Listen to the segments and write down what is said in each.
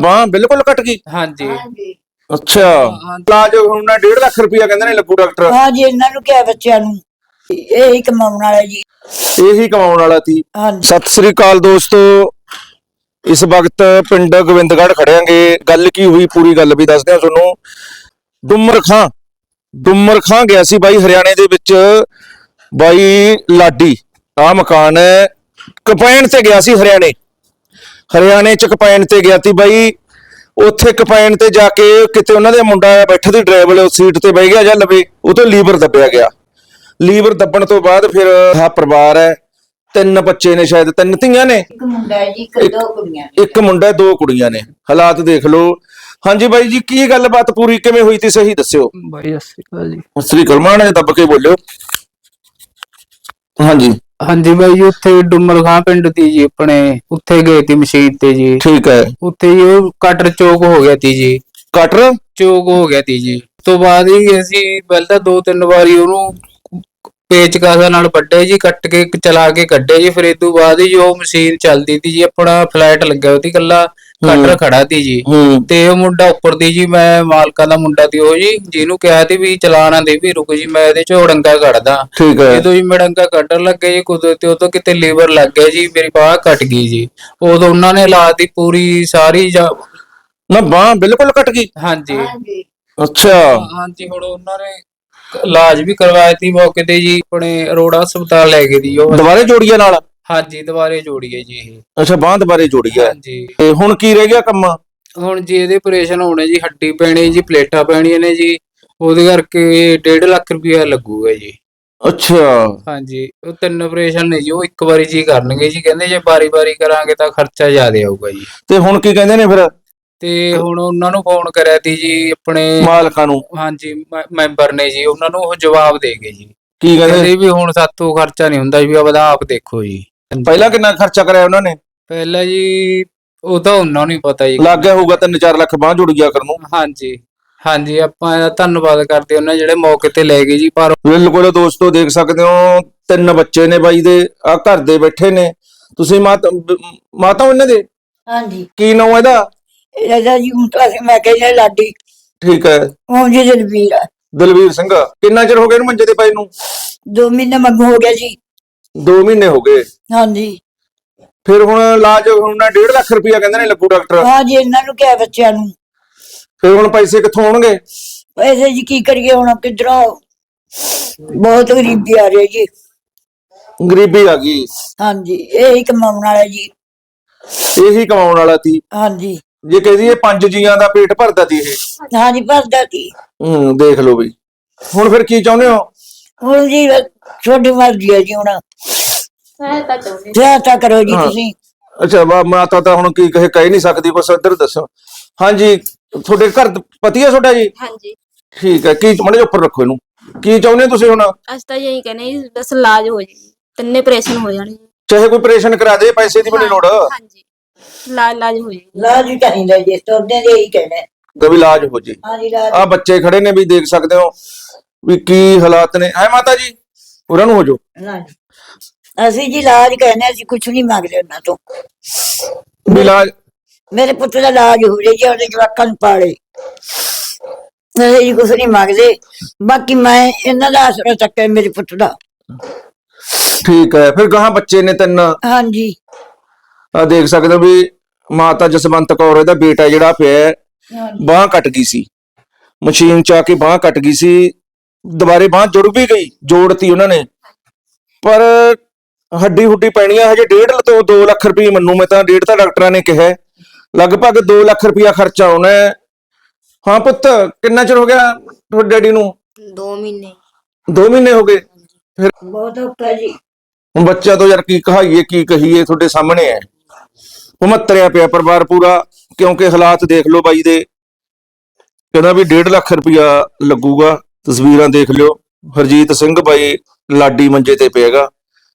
ਬਾਹ ਬਿਲਕੁਲ ਕੱਟ ਗਈ। ਹਾਂਜੀ। ਅੱਛਾ। ਇਲਾਜ ਹੁਣ ਨਾ 1.5 ਲੱਖ ਰੁਪਇਆ ਕਹਿੰਦੇ ਨੇ ਲੱਗੂ ਡਾਕਟਰ। ਹਾਂ ਜੀ ਇਹਨਾਂ ਨੂੰ ਕਿਹਾ ਬੱਚਿਆਂ ਨੂੰ। ਇਹ ਹੀ ਕਮਾਉਣ ਵਾਲਾ ਜੀ। ਇਹੀ ਕਮਾਉਣ ਵਾਲਾ ਸੀ। ਹਾਂਜੀ। ਸਤਿ ਸ੍ਰੀ ਅਕਾਲ ਦੋਸਤੋ। ਇਸ ਵਕਤ ਪਿੰਡ ਗੋਬਿੰਦਗੜ੍ਹ ਖੜਿਆਂਗੇ। ਗੱਲ ਕੀ ਹੋਈ ਪੂਰੀ ਗੱਲ ਵੀ ਦੱਸਦੇ ਹਾਂ ਤੁਹਾਨੂੰ। ਡੁੰਮਰ ਖਾਂ। ਡੁੰਮਰ ਖਾਂ ਗਿਆ ਸੀ ਬਾਈ ਹਰਿਆਣੇ ਦੇ ਵਿੱਚ। ਬਾਈ ਲਾਡੀ। ਆ ਮਕਾਨ ਹੈ। ਕਪੈਣ ਤੇ ਗਿਆ ਸੀ ਹਰਿਆਣੇ। ਹਰਿਆਣੇ ਚ ਕਪੈਣ ਤੇ ਗਿਆ ਸੀ ਬਾਈ। ਉੱਥੇ ਕਪੈਣ ਤੇ ਜਾ ਕੇ ਕਿਤੇ ਉਹਨਾਂ ਦੇ ਮੁੰਡਾ ਬੈਠਾ ਸੀ ਡਰਾਈਵਰ ਸੀਟ ਤੇ ਬਹਿ ਗਿਆ ਜਾਂ ਲਵੇ ਉਹ ਤੋਂ ਲੀਵਰ ਦੱਬਿਆ ਗਿਆ। ਲੀਵਰ ਦੱਬਣ ਤੋਂ ਬਾਅਦ ਫਿਰ ਆ ਪਰਿਵਾਰ ਹੈ ਤਿੰਨ ਬੱਚੇ ਨੇ ਸ਼ਾਇਦ ਤਿੰਨ ਧੀਆਂ ਨੇ। ਇੱਕ ਮੁੰਡਾ ਹੈ ਜੀ ਇੱਕ ਦੋ ਕੁੜੀਆਂ ਇੱਕ ਮੁੰਡਾ ਦੋ ਕੁੜੀਆਂ ਨੇ। ਹਾਲਾਤ ਦੇਖ ਲਓ। ਹਾਂਜੀ ਬਾਈ ਜੀ ਕੀ ਗੱਲਬਾਤ ਪੂਰੀ ਕਿਵੇਂ ਹੋਈ ਤੀ ਸਹੀ ਦੱਸਿਓ। ਬਾਈ ਸਤਿ ਸ਼੍ਰੀ ਅਕਾਲ ਜੀ। ਸ੍ਰੀ ਕਲਮਾਨ ਨੇ ਦੱਬ ਕੇ ਬੋਲਿਓ। ਹਾਂਜੀ। ਹਾਂਜੀ ਬਾਈ ਜੀ ਉੱਥੇ ਡੁੰਮਰ ਖਾਂ ਪਿੰਡ ਦੀ ਜੀ ਆਪਣੇ ਉੱਥੇ ਗਏ ਤੀ ਮਸ਼ੀਨ ਤੇ ਜੀ। ਠੀਕ ਹੈ। ਉੱਥੇ ਜੀ ਉਹ ਕਟਰ ਚੋਕ ਹੋ ਗਿਆ ਤੀ ਜੀ। ਕਟਰ? ਚੋਕ ਹੋ ਗਿਆ ਤੀ ਜੀ। ਉਸ ਤੋਂ ਬਾਅਦ ਹੀ ਅਸੀਂ ਪਹਿਲਾਂ ਦੋ ਤਿੰਨ ਵਾਰੀ ਉਹਨੂੰ ਪੇਚਕਾਸਾ ਨਾਲ ਵੱਡੇ ਜੀ ਕੱਟ ਕੇ ਚਲਾ ਕੇ ਕੱਢੇ ਜੀ। ਫਿਰ ਇਹ ਤੋਂ ਬਾਅਦ ਹੀ ਉਹ ਮਸ਼ੀਨ ਚੱਲਦੀ ਤੀ ਜੀ ਆਪਣਾ ਫਲੈਟ ਲੱਗਿਆ ਉਹਦੀ ਕੱਲਾ ਕਟਰ ਖੜਾ ਤੀ ਜੀ। ਹੂੰ। ਤੇ ਉਹ ਮੁੰਡਾ ਉੱਪਰ ਦੀ ਜੀ ਮੈਂ ਮਾਲਕਾਂ ਦਾ ਮੁੰਡਾ ਤੀ ਉਹ ਜੀ ਜਿਹਨੂੰ ਕਿਹਾ ਤੀ ਵੀ ਚਲਾਣਾ ਦੇ ਵੀ ਰੁਕ ਜੀ ਮੈਂ ਇਹਦੇ ਚੋਂ ਡੰਗਾ ਕੱਢਦਾ। ਠੀਕ ਹੈ। ਜਦੋਂ ਜੀ ਮੈਂ ਡੰਗਾ ਕੱਢਣ ਲੱਗੇ ਜੀ ਕੁਦਰਤੀ ਉਹ ਤੋਂ ਕਿਤੇ ਲੀਵਰ ਲੱਗ ਗਿਆ ਜੀ ਮੇਰੀ ਬਾਹ ਕੱਟ ਗਈ ਜੀ। ਉਦੋਂ ਉਹਨਾਂ ਨੇ ਲਾ ਦੀ ਪੂਰੀ ਸਾਰੀ ਜਾ- ਨਾ ਬਾਹ ਬਿਲਕੁਲ ਕੱਟ ਗਈ? ਹਾਂਜੀ। ਹਾਂਜੀ। ਅੱਛਾ। ਹਾਂਜੀ ਹੁਣ ਉਹਨਾਂ ਨੇ ਇਲਾਜ ਵੀ ਕਰਵਾਇਆ ਤੀ ਮੌਕੇ ਤੇ ਜੀ ਆਪਣੇ ਅਰੋੜਾ ਹਸਪਤਾਲ ਲੈ ਗਏ ਦੀ ਉਹ। ਦੁਬਾਰੇ ਜੋੜੀਆਂ ਨਾਲ? ਹਾਂਜੀ ਦੁਬਾਰੇ ਜੋੜੀਏ ਜੀ ਇਹ। ਅੱਛਾ ਬਾਹ ਦੁਬਾਰੇ ਜੋੜੀ ਹੈ। ਹਾਂਜੀ। ਤੇ ਹੁਣ ਕੀ ਰਹਿ ਗਿਆ ਕੰਮ? ਹੁਣ ਜੀ ਇਹਦੇ ਆਪਰੇਸ਼ਨ ਹੋਣੇ ਜੀ ਹੱਡੀ ਪੈਣੀ ਜੀ ਪਲੇਟਾਂ ਪੈਣੀਆਂ ਨੇ ਜੀ ਉਹਦੇ ਕਰਕੇ 1.5 ਲੱਖ ਰੁਪਇਆ ਲੱਗੂਗਾ ਜੀ। ਅੱਛਾ। ਹਾਂਜੀ ਉਹ ਤਿੰਨ ਆਪਰੇਸ਼ਨ ਨੇ ਜੀ ਉਹ ਇੱਕ ਵਾਰੀ ਜੀ ਕਰਨਗੇ ਜੀ ਕਹਿੰਦੇ ਜੇ ਬਾਰੀ-ਬਾਰੀ ਕਰਾਂਗੇ ਤਾਂ ਖਰਚਾ ਜ਼ਿਆਦਾ ਆਊਗਾ ਜੀ। ਤੇ ਹੁਣ ਕੀ ਕਹਿੰਦੇ ਨੇ ਫਿਰ? ਤੇ ਹੁਣ ਉਹਨਾਂ ਨੂੰ ਫੋਨ ਕਰਿਆ ਤੀ ਜੀ ਆਪਣੇ ਮਾਲਕਾਂ ਨੂੰ। ਹਾਂਜੀ ਮੈ- ਮੈਂਬਰ ਨੇ ਜੀ ਉਹਨਾਂ ਨੂੰ ਉਹ ਜਵਾਬ ਦੇ ਗਏ ਜੀ। ਕੀ ਕਹਿੰਦੇ? ਕਹਿੰਦੇ ਵੀ ਹੁਣ ਸਾਤੋਂ ਖਰਚਾ ਨਹੀਂ ਹੁੰਦਾ ਵੀ ਆਪਦਾ ਆਪ ਦੇਖੋ ਜੀ। ਪਹਿਲਾਂ ਕਿੰਨਾ ਖਰਚਾ ਕਰਿਆ ਉਹਨਾਂ ਨੇ? ਪਹਿਲਾਂ ਜੀ ਉਹ ਤਾਂ ਉਹਨਾਂ ਨੂੰ ਹੀ ਪਤਾ ਜੀ। ਲੱਗ ਗਿਆ ਹੋਊਗਾ 3-4 ਲੱਖ ਬਾਹ ਜੁੜ ਗਿਆ ਕਰਨ ਨੂੰ। ਹਾਂਜੀ ਹਾਂਜੀ ਆਪਾਂ ਇਹਦਾ ਧੰਨਵਾਦ ਕਰਦੇ ਉਹਨਾਂ ਜਿਹੜੇ ਮੌਕੇ ਤੇ ਲੈ ਗਏ ਜੀ ਪਰ ਬਿਲਕੁਲ ਦੋਸਤੋ ਦੇਖ ਸਕਦੇ ਹੋ ਤਿੰਨ ਬੱਚੇ ਨੇ ਬਾਈ ਦੇ ਆ ਘਰ ਦੇ ਬੈਠੇ ਨੇ। ਤੁਸੀਂ ਮਾਤਾ ਮਾਤਾ ਇਹਨਾਂ ਦੇ? ਹਾਂਜੀ। ਕੀ ਨਾਮ ਇਹਦਾ? ਇਹਦਾ ਜੀ ਤਾਂ ਅਸੀਂ- ਮੈਂ ਕਹਿੰਦਾ ਲਾਡੀ। ਠੀਕ ਹੈ। ਉਹ ਜੀ ਦਲਵੀਰ ਆ। ਦਲਵੀਰ ਸਿੰਘ ਕਿੰਨਾ ਚਿਰ ਹੋ ਗਿਆ ਇਹਨੂੰ ਮੰਜੇ ਤੇ ਪਏ ਨੂੰ? ਦੋ ਮਹੀਨੇ ਮੰਗੂ ਹੋ ਗਿਆ ਜੀ। 2 ਮਹੀਨੇ ਹੋ ਗਏ। ਹਾਂਜੀ। ਫਿਰ ਹੁਣ ਇਲਾਜ ਹੁਣ ਨਾ 1.5 ਲੱਖ ਰੁਪਇਆ ਕਹਿੰਦੇ ਨੇ ਲੱਗੂ ਡਾਕਟਰ। ਹਾਂ ਜੀ ਇਹਨਾਂ ਨੂੰ ਕਿਹਾ ਬੱਚਿਆਂ ਨੂੰ। ਫਿਰ ਹੁਣ ਪੈਸੇ ਕਿੱਥੋਂ ਆਉਣਗੇ? ਪੈਸੇ ਜੀ ਕੀ ਕਰੀਏ ਹੁਣ ਕਿਧਰੋਂ? ਬਹੁਤ ਗਰੀਬੀ ਆ ਰਹੀ ਹੈ ਜੀ। ਗਰੀਬੀ ਆ ਗਈ। ਹਾਂਜੀ ਇਹ ਹੀ ਕਮਾਉਣ ਵਾਲਾ ਜੀ। ਇਹੀ ਕਮਾਉਣ ਵਾਲਾ ਸੀ। ਹਾਂਜੀ। ਜੇ ਕਹਦੀ ਇਹ ਪੰਜ ਜੀਆਂ ਦਾ ਪੇਟ ਭਰਦਾ ਸੀ ਇਹ। ਹਾਂਜੀ ਭਰਦਾ ਸੀ। ਹੂੰ ਦੇਖ ਲਓ ਬਈ ਹੁਣ ਫਿਰ ਕੀ ਚਾਹੁੰਦੇ ਹੋ? ਹੁਣ ਜੀ ਛੋਟੀ ਮਰਜ਼ੀ ਹੈ ਜੀ ਹੁਣ। ਸਹਾਇਤਾ ਕਰੋ ਜੀ ਹਾਂ। ਤੁਸੀਂ। ਅੱਛਾ ਵਾ ਮਾਤਾ ਤਾਂ ਹੁਣ ਕੀ ਕਹੇ ਕਹਿ ਨਹੀਂ ਸਕਦੀ ਬਸ ਇੱਧਰ ਦੱਸੋ। ਹਾਂਜੀ ਤੁਹਾਡੇ ਘਰ ਪਤੀ ਹੈ ਤੁਹਾਡਾ ਜੀ? ਹਾਂਜੀ। ਠੀਕ ਹੈ ਕੀ ਮੜੇ ਉੱਪਰ ਰੱਖੋ ਇਹਨੂੰ। ਕੀ ਚਾਹੁੰਦੇ ਹੋ ਤੁਸੀਂ ਹੁਣ? ਅਸੀਂ ਤਾਂ ਇਹੀ ਕਹਿੰਦੇ ਜੀ ਬਸ ਇਲਾਜ ਹੋ ਜੇ ਜੀ। ਤਿੰਨੇ ਆਪਰੇਸ਼ਨ ਹੋ ਜਾਣੇ ਜੀ। ਚਾਹੇ ਕੋਈ ਆਪਰੇਸ਼ਨ ਕਰਾ ਦੇ ਪੈਸੇ ਦੀ ਬਣੀ ਲੋੜ। ਹਾਂਜੀ। ਇਲਾਜ ਇਲਾਜ ਹੋ ਜੇ। ਲਾਜ ਹੀ ਚਾਹੀਦਾ ਜੀ ਤੋਦੇ ਦੇ ਹੀ ਕਹਿਣਾ ਦਾ ਵੀ ਇਲਾਜ ਹੋ ਜੇ ਹਾਂਜੀ ਲਾਜ ਆ ਬੱਚੇ ਖੜੇ ਨੇ ਵੀ ਦੇਖ ਸਕਦੇ ਹੋ ਵੀ ਕੀ ਹਾਲਾਤ ਨੇ। ਹੈ ਮਾਤਾ ਜੀ? ਉਹਨਾਂ ਨੂੰ ਹੋ ਜਾਓ। ਲਾਜ ਅਸੀਂ ਜੀ ਲਾਜ ਕਹਿੰਦੇ ਅਸੀਂ ਕੁਝ ਨਹੀਂ ਮੰਗਦੇ ਉਹਨਾਂ ਤੋਂ। ਵੀ ਇਲਾਜ ਮੇਰੇ ਪੁੱਤ ਦਾ ਇਲਾਜ ਹੋ ਜੇ ਜੀ ਉਹਦੇ ਜਵਾਕਾਂ ਨੂੰ ਪਾਲੇ। ਅਸੀਂ ਜੀ ਕੁਝ ਨਹੀਂ ਮੰਗਦੇ। ਬਾਕੀ ਮੈਂ ਇਹਨਾਂ ਦਾ ਆਸਰਾ ਚੱਕਿਆ ਮੇਰੇ ਪੁੱਤ ਦਾ। ਠੀਕ ਹੈ ਫਿਰ ਗਾਹਾਂ ਬੱਚੇ ਨੇ ਤਿੰਨ। ਹਾਂਜੀ। ਆ ਦੇਖ ਸਕਦੇ ਹੋ ਵੀ ਮਾਤਾ ਜਸਵੰਤ ਕੌਰ ਇਹਦਾ ਬੇਟਾ ਜਿਹੜਾ ਪਿਆ ਬਾਂਹ ਕੱਟ ਗਈ ਸੀ। ਮਸ਼ੀਨ ਚ ਆ ਕੇ ਬਾਂਹ ਕੱਟ ਗਈ ਸੀ। ਦੁਬਾਰੇ ਬਾਂਹ ਜੁੜ ਵੀ ਗਈ ਜੋੜਤੀ ਉਹਨਾਂ ਨੇ। ਪਰ ਹੱਡੀ ਹੁੱਡੀ ਪੈਣੀ ਆ ਹਜੇ 1.5 ਤੋਂ 2 ਲੱਖ ਰੁਪਏ ਮੰਨੂ ਮੈਂ ਤਾਂ ਡੇਢ ਤਾਂ ਡਾਕਟਰਾਂ ਨੇ ਕਿਹਾ। ਲਗਭਗ 2 ਲੱਖ ਰੁਪਇਆ ਖਰਚਾ ਆਉਣਾ ਹੈ। ਹਾਂ ਪੁੱਤ ਕਿੰਨਾ ਚਿਰ ਹੋ ਗਿਆ ਤੁਹਾਡੇ ਡੈਡੀ ਨੂੰ? ਦੋ ਮਹੀਨੇ। 2 ਮਹੀਨੇ ਹੋ ਗਏ। ਬਹੁਤ ਔਖਾ ਜੀ। ਹੁਣ ਬੱਚਾ ਤੋਂ ਯਾਰ ਕੀ ਕਹਾਈਏ ਕੀ ਕਹੀਏ ਤੁਹਾਡੇ ਸਾਹਮਣੇ ਹੈ। ਉਹ ਮੱਤਰਿਆ ਪਿਆ ਪਰਿਵਾਰ ਪੂਰਾ ਕਿਉਂਕਿ ਹਾਲਾਤ ਦੇਖ ਲਓ ਬਾਈ ਦੇ। ਕਹਿੰਦਾ ਵੀ 1.5 ਲੱਖ ਰੁਪਇਆ ਲੱਗੂਗਾ। ਤਸਵੀਰਾਂ ਦੇਖ ਲਿਓ। ਹਰਜੀਤ ਸਿੰਘ ਬਾਈ ਲਾਡੀ ਮੰਜੇ ਤੇ ਪਿਆਗਾ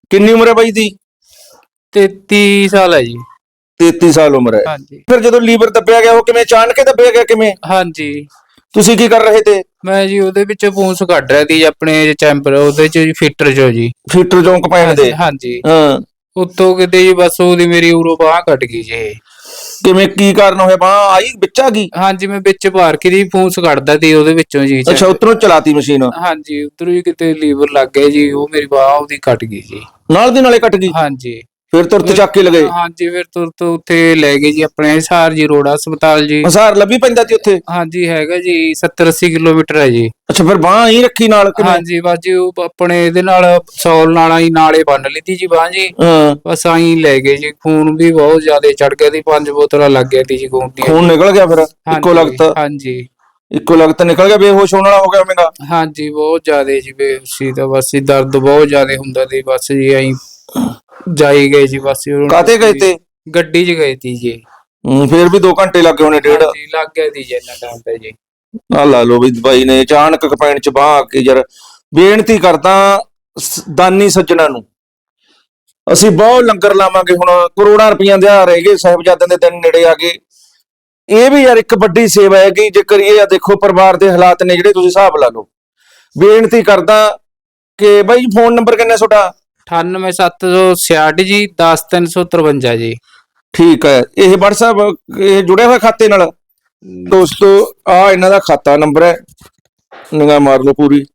ਕਿੰਨੀ ਉਮਰ ਹੈ ਬਾਈ ਦੀ? 33 ਸਾਲ ਹੈ ਜੀ। 33 ਸਾਲ ਉਮਰ ਹੈ। ਹਾਂਜੀ। ਫਿਰ ਜਦੋਂ ਲੀਵਰ ਦੱਬਿਆ ਗਿਆ ਉਹ ਕਿਵੇਂ ਅਚਾਨਕ ਹੀ ਦੱਬਿਆ ਗਿਆ ਕਿਵੇਂ? ਹਾਂਜੀ। ਤੁਸੀਂ ਕੀ ਕਰ ਰਹੇ ਤੇ? ਮੈਂ ਜੀ ਉਹਦੇ ਵਿੱਚੋਂ ਪੂੰਸ ਕੱਢ ਰਿਹਾ ਸੀ ਆਪਣੇ ਚੈਂਬਰ ਉਹਦੇ ਚ ਜੀ ਫਿੱਟਰ ਚੋਂ ਜੀ। ਫੀਟਰ ਚੌਂਕ ਪੈਣ ਦੇ। ਹਾਂਜੀ। ਹਾਂ। ਉੱਤੋਂ ਕਿਤੇ ਜੀ ਬਸ ਉਹਦੀ ਮੇਰੀ ਉਰੋਂ ਬਾਹ ਕੱਟ ਗਈ ਜੀ। ਕਿਵੇਂ ਕੀ ਕਾਰਨ ਹੋਇਆ? ਬਾਹ ਆਈ ਵਿੱਚ ਗਈ? ਹਾਂਜੀ ਮੈਂ ਵਿੱਚ ਭਾਰ ਕੇ ਦੀ ਫੂਸ ਕੱਢਦਾ ਸੀ ਉਹਦੇ ਵਿੱਚੋਂ ਜੀ ਅੱਛਾ ਉਤਰੋਂ ਚਲਾਤੀ ਮਸ਼ੀਨ? ਹਾਂਜੀ ਉਧਰ ਹੀ ਕਿਤੇ ਲੀਵਰ ਲੱਗ ਗਿਆ ਜੀ ਉਹ ਮੇਰੀ ਬਾਹ ਉਹਦੀ ਕੱਟ ਗਈ ਜੀ। ਨਾਲ ਦੀ ਨਾਲੇ ਕੱਟ ਗਈ? ਹਾਂਜੀ। ਫਿਰ ਤੁਰਤ ਚੱਕ ਕੇ ਲਗੇ? ਹਾਂਜੀ ਫਿਰ ਤੁਰਤ ਉੱਥੇ ਲੈ ਗਏ ਜੀ ਆਪਣੇ ਹਿਸਾਰ ਜੀ ਰੋਡ ਹਸਪਤਾਲ ਜੀ। ਹਸਾਰ ਲੱਭੀ ਪੈਂਦਾ ਸੀ ਉੱਥੇ? ਹਾਂਜੀ ਹੈਗਾ ਜੀ 70 80 ਕਿਲੋਮੀਟਰ ਹੈ ਜੀ। ਅੱਛਾ ਫਿਰ ਬਾਹ ਹੀ ਰੱਖੀ ਨਾਲ ਕਿਵੇਂ ਹਾਂਜੀ ਬਸ ਜੀ ਉਹ ਆਪਣੇ ਇਹਦੇ ਨਾਲ ਸੌਲ ਨਾਲ ਹੀ ਨਾਲੇ ਬੰਨ ਲਈਤੀ ਜੀ ਬਾਹ ਜੀ। ਹਾਂ। ਬਸ ਆਈ ਲੈ ਗਏ ਜੀ ਖੂਨ ਵੀ ਬਹੁਤ ਜ਼ਿਆਦਾ ਚੜ ਗਿਆ ਸੀ ਪੰਜ ਬੋਤਲਾਂ ਲੱਗ ਗਿਆ ਸੀ ਜੀ ਖੂਨ ਦੀਆਂ। ਖੂਨ ਨਿਕਲ ਗਿਆ ਫਿਰ ਇੱਕੋ ਲਗਤ? ਹਾਂਜੀ। ਇੱਕੋ ਲਗਤ ਨਿਕਲ ਗਿਆ ਬੇਹੋਸ਼ ਹੋਣ ਵਾਲਾ ਹੋ ਗਿਆ ਹੋਵੇਗਾ ਹਾਂਜੀ ਬਹੁਤ ਜ਼ਿਆਦਾ ਜੀ ਬੇਹੋਸ਼ੀ ਦਾ ਬਸ ਜੀ ਦਰਦ ਬਹੁਤ ਜ਼ਿਆਦਾ ਹੁੰਦਾ ਸੀ ਬਸ ਜੀ ਆਈ ਜਾਈ ਗਏ ਜੀ ਬਸ ਜੀ ਉਹਨਾਂ ਕਾਤੇ ਗਏ ਤੇ? ਗੱਡੀ 'ਚ ਗਏ ਸੀ ਜੀ। ਹੂੰ, ਫਿਰ ਵੀ 2 ਘੰਟੇ ਲੱਗੇ ਹੋਣੇ ਡੇਢ। ਹਾਂਜੀ ਲੱਗ ਗਿਆ ਸੀ ਜੀ ਇੰਨਾ ਟਾਈਮ ਤੇ ਜੀ। ਆ ਲਾ ਲੋ ਵੀ ਬਾਈ ਨੇ ਅਚਾਨਕ ਕਪੈਣ ਚ ਬਾਹ ਆ ਕੇ ਯਾਰ ਬੇਨਤੀ ਕਰਦਾ ਸ- ਦਾਨੀ ਸੱਜਣਾ ਨੂੰ। ਅਸੀਂ ਬਹੁਤ ਲੰਗਰ ਲਾਵਾਂਗੇ ਹੁਣ ਕਰੋੜਾਂ ਰੁਪਈਆਂ ਦੇ ਆ ਰਹਿ ਗਏ ਸਾਹਿਬਜ਼ਾਦਿਆਂ ਦੇ ਦਿਨ ਨੇੜੇ ਆ ਗਏ। ਇਹ ਵੀ ਯਾਰ ਇੱਕ ਵੱਡੀ ਸੇਵਾ ਹੈ ਕਿ ਜੇ ਕਰੀਏ ਆ ਦੇਖੋ ਪਰਿਵਾਰ ਦੇ ਹਾਲਾਤ ਨੇ ਜਿਹੜੇ ਤੁਸੀਂ ਹਿਸਾਬ ਲਾ ਲਓ। ਬੇਨਤੀ ਕਰਦਾ ਕਿ ਬਾਈ ਫੋਨ ਨੰਬਰ ਕਿੰਨਾ ਤੁਹਾਡਾ? 98766 ਜੀ 10353 ਜੀ। ਠੀਕ ਹੈ। ਇਹ WhatsApp ਇਹ ਜੁੜਿਆ ਹੋਇਆ ਖਾਤੇ ਨਾਲ? ਦੋਸਤੋ ਆ ਇਹਨਾਂ ਦਾ ਖਾਤਾ ਨੰਬਰ ਹੈ। ਨਿਗਾਹ ਮਾਰ ਲਓ ਪੂਰੀ।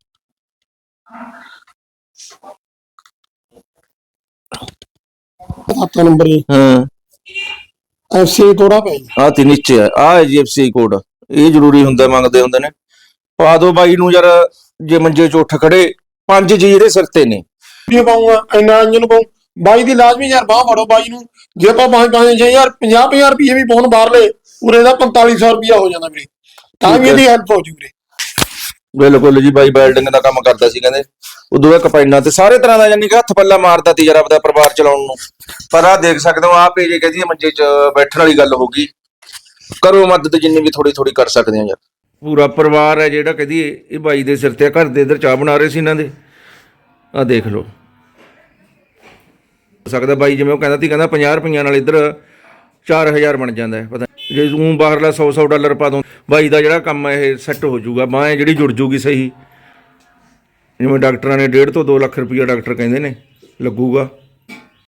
ਖਾਤਾ ਨੰਬਰ ਹਾਂ। ਐਫਸੀ ਕੋੜਾ ਪੈ ਆ ਤੇ ਨੀਚੇ ਆ। ਆ ਐਜੀਐਫਸੀ ਕੋਡ। ਇਹ ਜ਼ਰੂਰੀ ਹੁੰਦਾ ਮੰਗਦੇ ਹੁੰਦੇ ਨੇ। ਪਾ ਦੋ ਬਾਈ ਨੂੰ ਯਾਰ ਜੇ ਮੰਜੇ ਚ ਉੱਠ ਖੜੇ। ਪੰਜ ਜੀ ਇਹਦੇ ਸਿਰ ਤੇ ਨੇ। ਵੀ ਪਾਉਂਗਾ ਇੰਨਾ ਇੰਜਨ ਪਾਉ। ਬਾਈ ਦੀ ਲਾਜ਼ਮੀ ਯਾਰ ਬਾਹ ਫੜੋ ਬਾਈ ਨੂੰ। ਜੇ ਆਪਾਂ ਪੰਜ ਪੰਜ ਛੇ ਹਜ਼ਾਰ 50 50 ਰੁਪਏ ਵੀ ਪਾਉਣ ਬਾਹਰਲੇ ਉਰੇ ਦਾ 4500 ਰੁਪਿਆ ਹੋ ਜਾਂਦਾ ਵੀਰੇ। ਤਾਂ ਵੀ। ਇਹਦੀ ਹੈਲਪ ਹੋ ਜੂ ਵੀਰੇ। ਬਿਲਕੁਲ ਜੀ ਬਾਈ ਬਿਲਡਿੰਗ ਦਾ ਕੰਮ ਕਰਦਾ ਸੀ ਕਹਿੰਦੇ। ਉਦੋਂ ਬਾਅਦ ਕਪੈਨਾ ਤੇ ਸਾਰੇ ਤਰ੍ਹਾਂ ਦਾ ਯਾਨੀ ਕਿ ਹੱਥ ਪੱਲਾ ਮਾਰਦਾ ਤੀ ਯਾਰ ਆਪਦਾ ਪਰਿਵਾਰ ਚਲਾਉਣ ਨੂੰ। ਪਰ ਆ ਦੇਖ ਸਕਦੇ ਹੋ ਆ ਪੇਜੇ ਕਹਦੀ ਮੰਜੇ 'ਚ ਬੈਠਣ ਵਾਲੀ ਗੱਲ ਹੋ ਗਈ। ਕਰੋ ਮਦਦ ਜਿੰਨੀ ਵੀ ਥੋੜੀ ਥੋੜੀ ਕਰ ਸਕਦੇ ਆ ਯਾਰ। ਪੂਰਾ ਪਰਿਵਾਰ ਹੈ ਜਿਹੜਾ ਕਹਦੀ ਇਹ ਬਾਈ ਦੇ ਸਿਰ ਤੇ ਘਰ ਦੇ ਇਧਰ ਚਾਹ ਬਣਾ ਰਹੇ ਸੀ ਇਹਨਾਂ ਦੇ। ਆ ਦੇਖ ਲਓ। ਸਕਦਾ ਬਾਈ, ਜਿਵੇਂ ਉਹ ਕਹਿੰਦਾ ਸੀ, ਕਹਿੰਦਾ 50 ਰੁਪਈਆਂ ਨਾਲ ਇੱਧਰ 4000 ਬਣ ਜਾਂਦਾ ਹੈ, ਪਤਾ ਜੇ ਤੂੰ ਬਾਹਰਲਾ 100 100 ਡਾਲਰ ਪਾ ਦੋ ਬਾਈ ਦਾ ਜਿਹੜਾ ਕੰਮ ਹੈ, ਇਹ ਸੈੱਟ ਹੋ ਜਾਊਗਾ, ਬਾਹ ਜਿਹੜੀ ਜੁੜ ਜੂਗੀ ਸਹੀ। ਜਿਵੇਂ ਡਾਕਟਰਾਂ ਨੇ 1.5 ਤੋਂ 2 ਲੱਖ ਰੁਪਈਆ ਡਾਕਟਰ ਕਹਿੰਦੇ ਨੇ, ਲੱਗੂਗਾ।